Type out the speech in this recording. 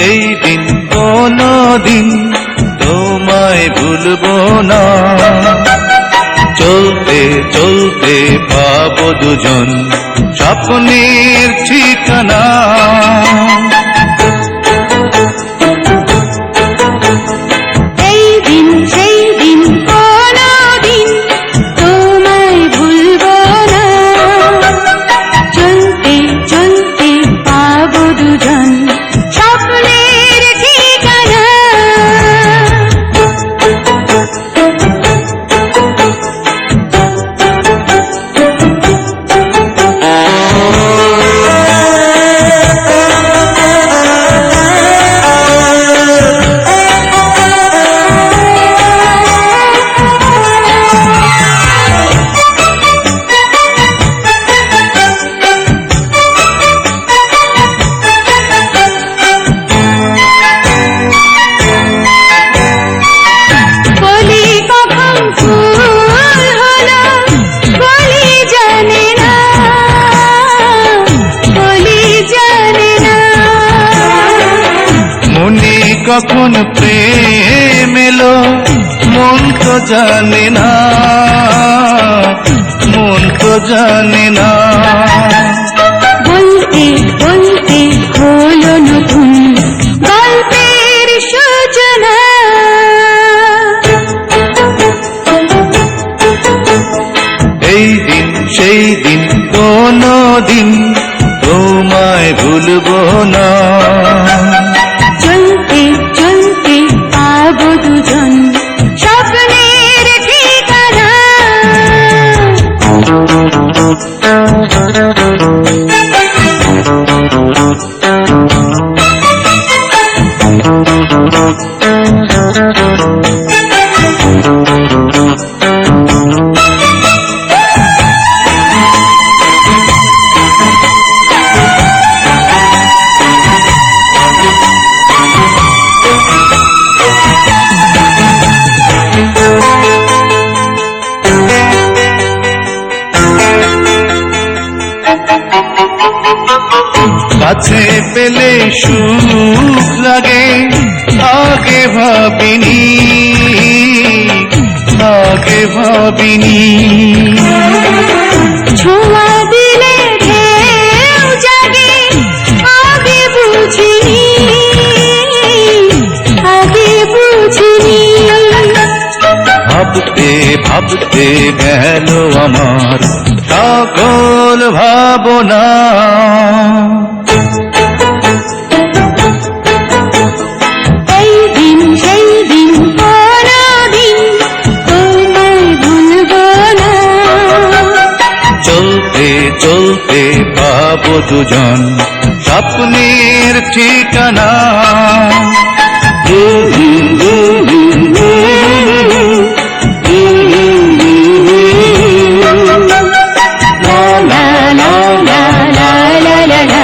সেই দিন কোন দিন তোমায় ভুলব না। চলতে চলতে পাব দুজন স্বপ্নের ঠিকানা। প্রেম এলো মন তো জানে না মন তো জানে না। বলতে বলতে হলো নতুন গল্পের সূচনা। এই দিন সেই দিন কোনো দিন তোমায় ভুলবো না। কাছে পেলে সুখ লাগে। ভাবিনি আগে ভাবিনি। ছোঁয়া দিলে জাগে আগে বুঝিনি আগে বুঝিনি। ভাবতে ভাবতে গেল আমার সকল ভাবনা। হব দুজন স্বপ্নের ঠিকানা la la la